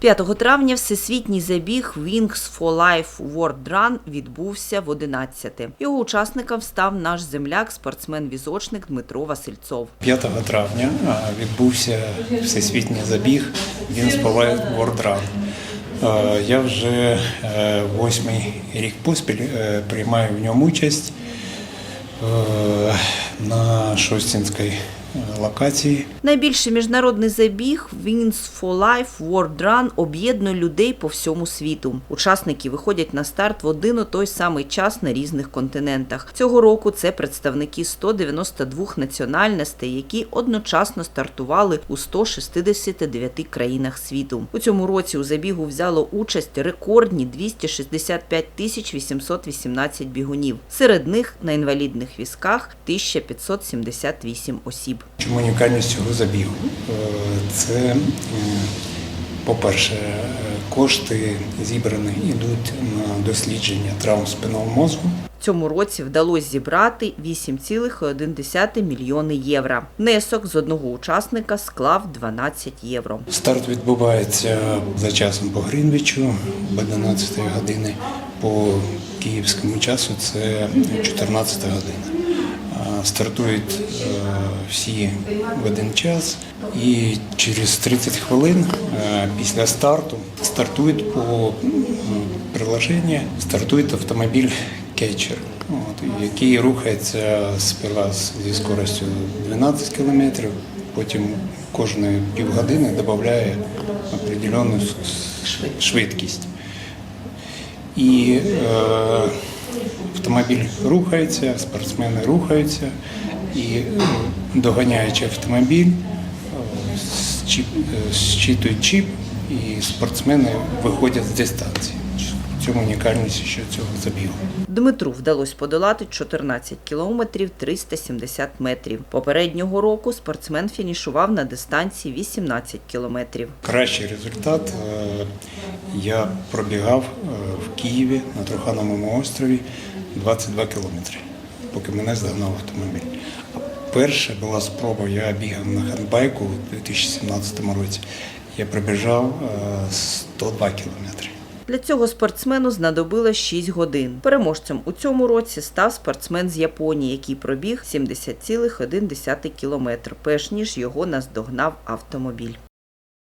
5 травня всесвітній забіг Wings for Life World Run відбувся в 11-те. Його учасником став наш земляк, спортсмен-візочник Дмитро Васильцов. 5 травня відбувся всесвітній забіг Він World Run. Я вже е, восьмий рік поспіль е, приймаю в ньому участь е, на Шостінській локації. Найбільший міжнародний забіг Wings for Life World Run об'єднує людей по всьому світу. Учасники виходять на старт в один і той самий час на різних континентах. Цього року це представники 192 національностей, які одночасно стартували у 169 країнах світу. У цьому році у забігу взяло участь рекордні 265 тисяч 818 бігунів. Серед них на інвалідних візках 1578 осіб. Чому унікальність цього забігу? Е, Це, по-перше, е, кошти зібрані йдуть на дослідження травм спинного мозку. Цьому році вдалося зібрати 8,1 мільйони євро. Внесок з одного учасника склав 12 євро. Старт відбувається за часом по Грінвічу об 11 години. По київському часу це 14 година. Стартують е, всі в один час, і через 30 хвилин е, після старту стартують по м, приложенню, стартує автомобіль кетчер, який рухається зі скоростю 12 км, потім кожної півгодини додає с- швидкість. І е, автомобіль рухається, спортсмени рухаються, і е, доганяючи автомобіль, е, е, зчитують чіп, і спортсмени виходять з дистанції. Цьому унікальність ще цього забігу. Дмитру вдалося подолати 14 кілометрів 370 метрів. Попереднього року спортсмен фінішував на дистанції 18 кілометрів. Кращий результат е, я пробігав е, в Києві на Трухановому острові 22 кілометри, поки мене здогнав автомобіль. Перша була спроба, я бігав на хендбайку у 2017 році. Я пробіжав е, 102 кілометри. Для цього спортсмену знадобилось 6 годин. Переможцем у цьому році став спортсмен з Японії, який пробіг 70,1 кілометр, перш ніж його наздогнав автомобіль.